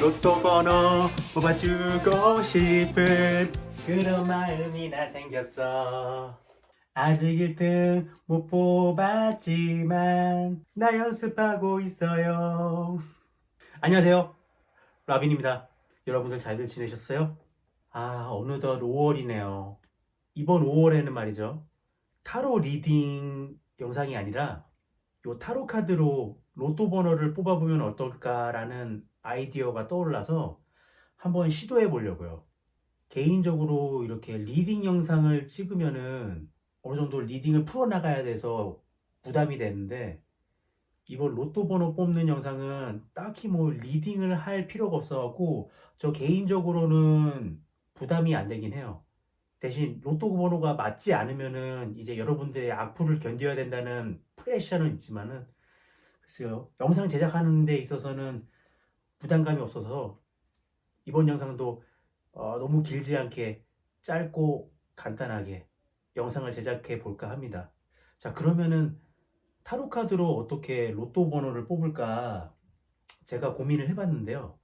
로또 번호 뽑아주고 싶은 그런 마음이 나 생겼어. 아직 1등 못 뽑았지만 나 연습하고 있어요. 안녕하세요. 라빈입니다. 여러분들 잘들 지내셨어요? 아 어느덧 5월이네요. 이번 5월에는 말이죠. 타로 리딩 영상이 아니라 요 타로 카드로 로또 번호를 뽑아보면 어떨까라는 아이디어가 떠올라서 한번 시도해 보려고요. 개인적으로 이렇게 리딩 영상을 찍으면은 어느 정도 리딩을 풀어나가야 돼서 부담이 되는데 이번 로또 번호 뽑는 영상은 딱히 뭐 리딩을 할 필요가 없어갖고 저 개인적으로는 부담이 안 되긴 해요. 대신 로또 번호가 맞지 않으면은 이제 여러분들의 악플을 견뎌야 된다는 프레셔는 있지만은 글쎄요 영상 제작하는 데 있어서는 부담감이 없어서 이번 영상도 어, 너무 길지 않게 짧고 간단하게 영상을 제작해 볼까 합니다. 자 그러면은 타로 카드로 어떻게 로또 번호를 뽑을까 제가 고민을 해봤는데요.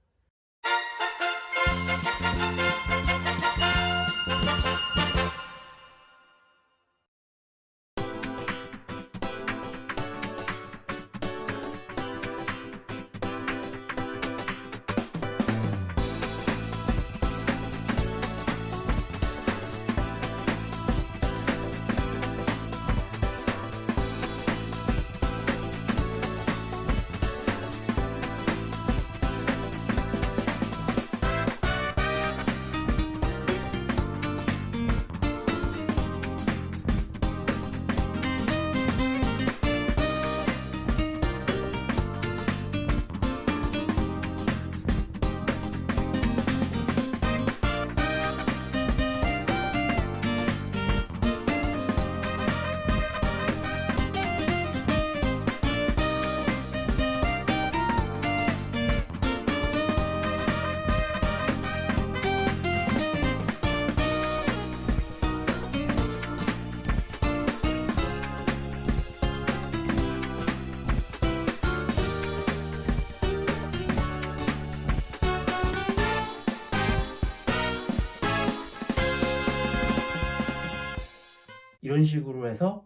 이런 식으로 해서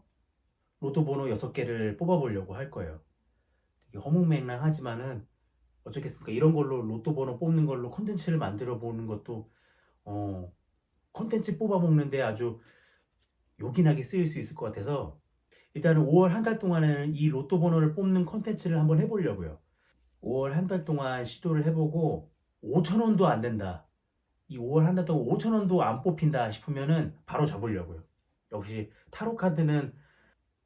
로또 번호 6개를 뽑아보려고 할 거예요. 되게 허무맹랑하지만은 어쩌겠습니까? 이런 걸로 로또 번호 뽑는 걸로 컨텐츠를 만들어 보는 것도 어 컨텐츠 뽑아 먹는데 아주 요긴하게 쓰일 수 있을 것 같아서 일단은 5월 한 달 동안은 이 로또 번호를 뽑는 컨텐츠를 한번 해보려고요. 5월 한 달 동안 시도를 해보고 5천 원도 안 된다. 이 5월 한 달 동안 5천 원도 안 뽑힌다 싶으면은 바로 접으려고요. 역시 타로 카드는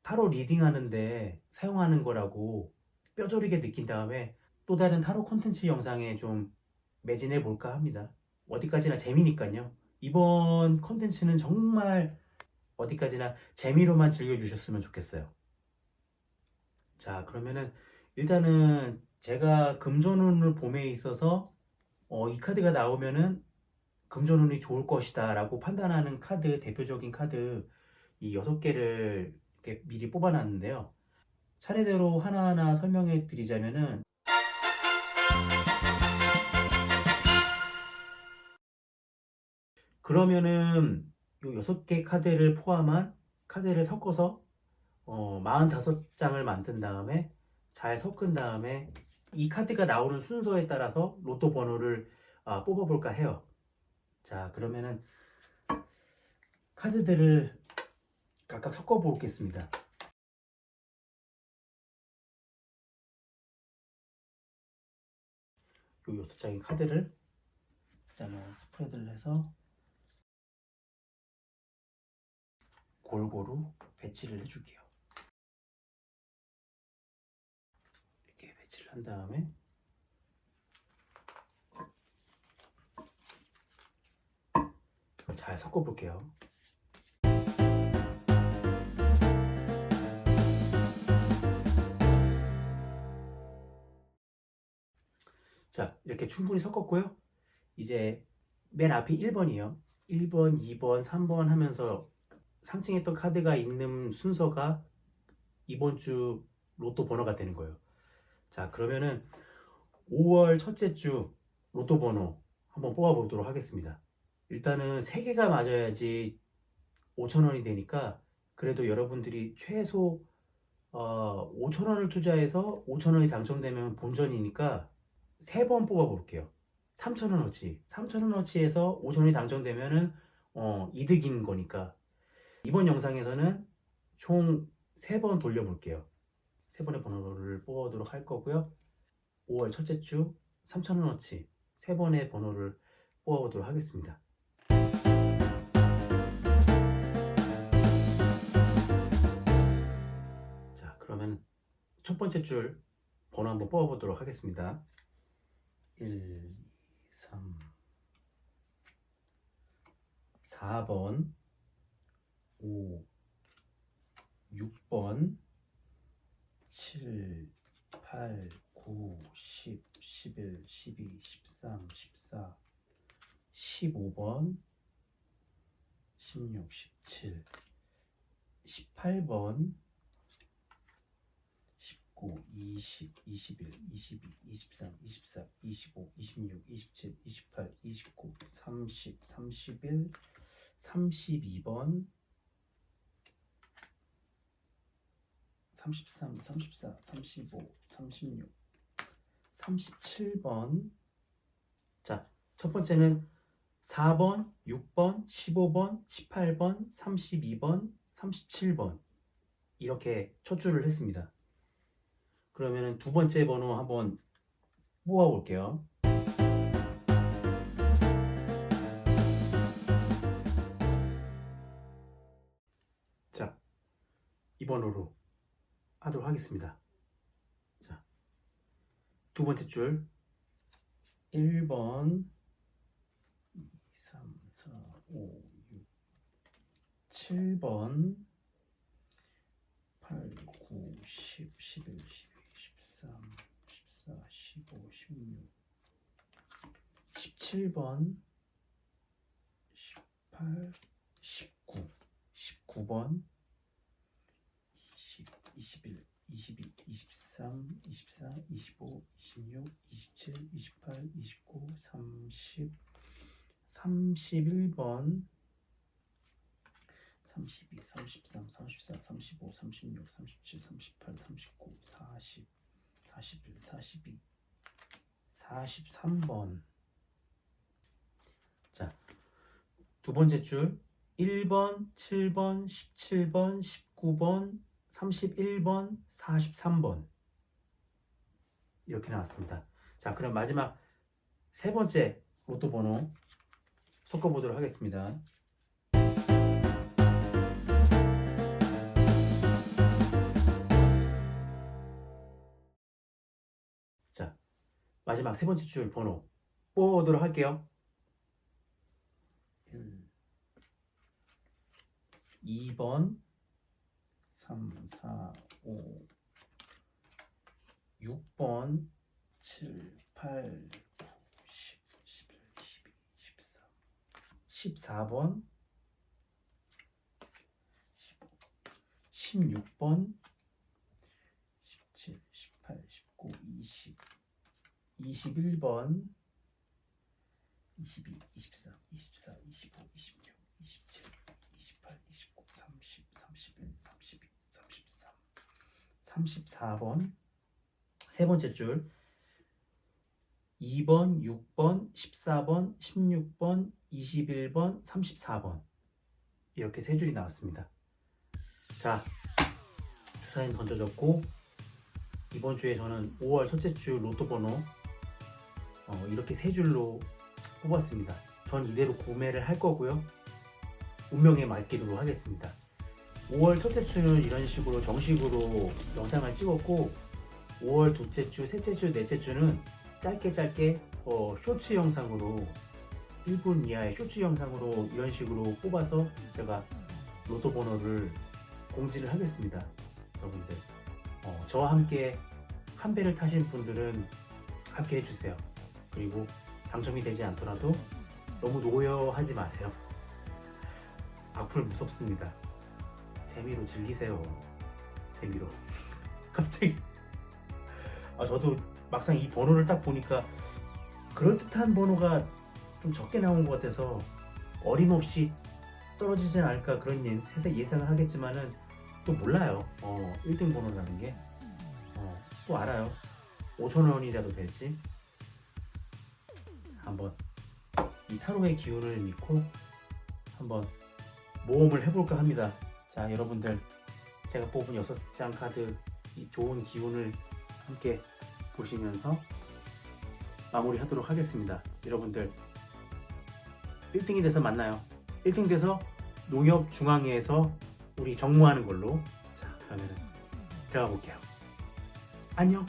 타로 리딩 하는데 사용하는 거라고 뼈저리게 느낀 다음에 또 다른 타로 콘텐츠 영상에 좀 매진해 볼까 합니다. 어디까지나 재미니까요. 이번 콘텐츠는 정말 어디까지나 재미로만 즐겨주셨으면 좋겠어요. 자, 그러면은 일단은 제가 금전운을 봄에 있어서 어, 이 카드가 나오면은 금전운이 좋을 것이다 라고 판단하는 카드, 대표적인 카드 이 여섯 개를 이렇게 미리 뽑아놨는데요. 차례대로 하나하나 설명해 드리자면은 그러면은 요 여섯 개 카드를 포함한 카드를 섞어서 어, 45장을 만든 다음에 잘 섞은 다음에 이 카드가 나오는 순서에 따라서 로또 번호를 아, 뽑아볼까 해요. 자, 그러면은 카드들을 각각 섞어 보겠습니다. 요 여섯 장의 카드를 일단은 스프레드를 해서 골고루 배치를 해줄게요. 이렇게 배치를 한 다음에 이걸 잘 섞어 볼게요. 자, 이렇게 충분히 섞었고요. 이제 맨 앞이 1번이에요. 1번, 2번, 3번 하면서 상징했던 카드가 있는 순서가 이번 주 로또 번호가 되는 거예요. 자, 그러면은 5월 첫째 주 로또 번호 한번 뽑아보도록 하겠습니다. 일단은 3개가 맞아야지 5천원이 되니까 그래도 여러분들이 최소 어, 5천원을 투자해서 5천원이 당첨되면 본전이니까 3번 뽑아 볼게요. 3천원어치. 3천원어치에서 5천원이 당첨되면은 어, 이득인 거니까 이번 영상에서는 총 3번 돌려볼게요. 3번의 번호를 뽑아보도록 할 거고요. 5월 첫째 주 3천원어치 3번의 번호를 뽑아보도록 하겠습니다. 첫 번째 줄 번호 한번 뽑아보도록 하겠습니다. 1, 2, 3, 4번, 5, 6번, 7, 8, 9, 10, 11, 12, 13, 14, 15번, 16, 17, 18번, 19, 20, 21, 22, 23, 24, 25, 26, 27, 28, 29, 30, 31, 32번, 33, 34, 35, 36, 37번. 자, 첫 번째는 4번, 6번, 15번, 18번, 32번, 37번. 이렇게 첫 줄을 했습니다. 그러면 두 번째 번호 한번 뽑아 볼게요. 자, 이 번호로 하도록 하겠습니다. 자, 두 번째 줄 1번 2, 3, 4, 5, 6, 7번 8, 9, 10, 11, 12, 13, 14, 15, 16, 17번, 18, 19, 19번, 20, 21, 22, 23, 24, 25, 26, 27, 28, 29, 30, 31번, 32, 33, 34, 35, 36, 37, 38, 39, 40, 41, 42, 43 번. 자, 두 번째 줄 1번, 7번, 17번, 19번, 31번, 43번. 이렇게 나왔습니다. 자, 그럼 마지막 세 번째 로또 번호 섞어 보도록 하겠습니다. 마지막 세 번째 줄 번호 뽑아보도록 할게요. 1, 2번, 3, 4, 5, 6번, 7, 8, 9, 10, 11, 12, 13, 14번, 15, 16번, 17, 18, 19, 20, 21번, 22, 23, 24, 25, 26, 27, 28, 29, 30, 31, 32, 33, 34번, 세 번째 줄, 2번, 6번, 14번, 16번, 21번, 34번. 이렇게 세 줄이 나왔습니다. 자, 주사위는 던져졌고, 이번 주에 저는 5월 첫째 주 로또 번호 어, 이렇게 세 줄로 뽑았습니다. 전 이대로 구매를 할 거고요. 운명에 맡기도록 하겠습니다. 5월 첫째 주는 이런 식으로 정식으로 영상을 찍었고 5월 둘째 주, 셋째 주, 넷째 주는 짧게 짧게 어, 쇼츠 영상으로 1분 이하의 쇼츠 영상으로 이런 식으로 뽑아서 제가 로또 번호를 공지를 하겠습니다. 여러분들 어, 저와 함께 한 배를 타신 분들은 함께 해주세요. 그리고 당첨이 되지 않더라도 너무 노여하지 마세요. 악플 무섭습니다. 재미로 즐기세요. 재미로. 갑자기. 아, 저도 막상 이 번호를 딱 보니까 그럴듯한 번호가 좀 적게 나온 것 같아서 어림없이 떨어지지 않을까 그런 예- 예상을 하겠지만은 또 몰라요. 어, 1등 번호라는 게. 어, 또 알아요. 5천 원이라도 될지. 한번 이 타로의 기운을 믿고 한번 모험을 해볼까 합니다. 자, 여러분들 제가 뽑은 여섯 장 카드 이 좋은 기운을 함께 보시면서 마무리하도록 하겠습니다. 여러분들 1등이 돼서 만나요. 1등 돼서 농협 중앙회에서 우리 정모하는 걸로. 자, 그러면 들어가 볼게요. 안녕.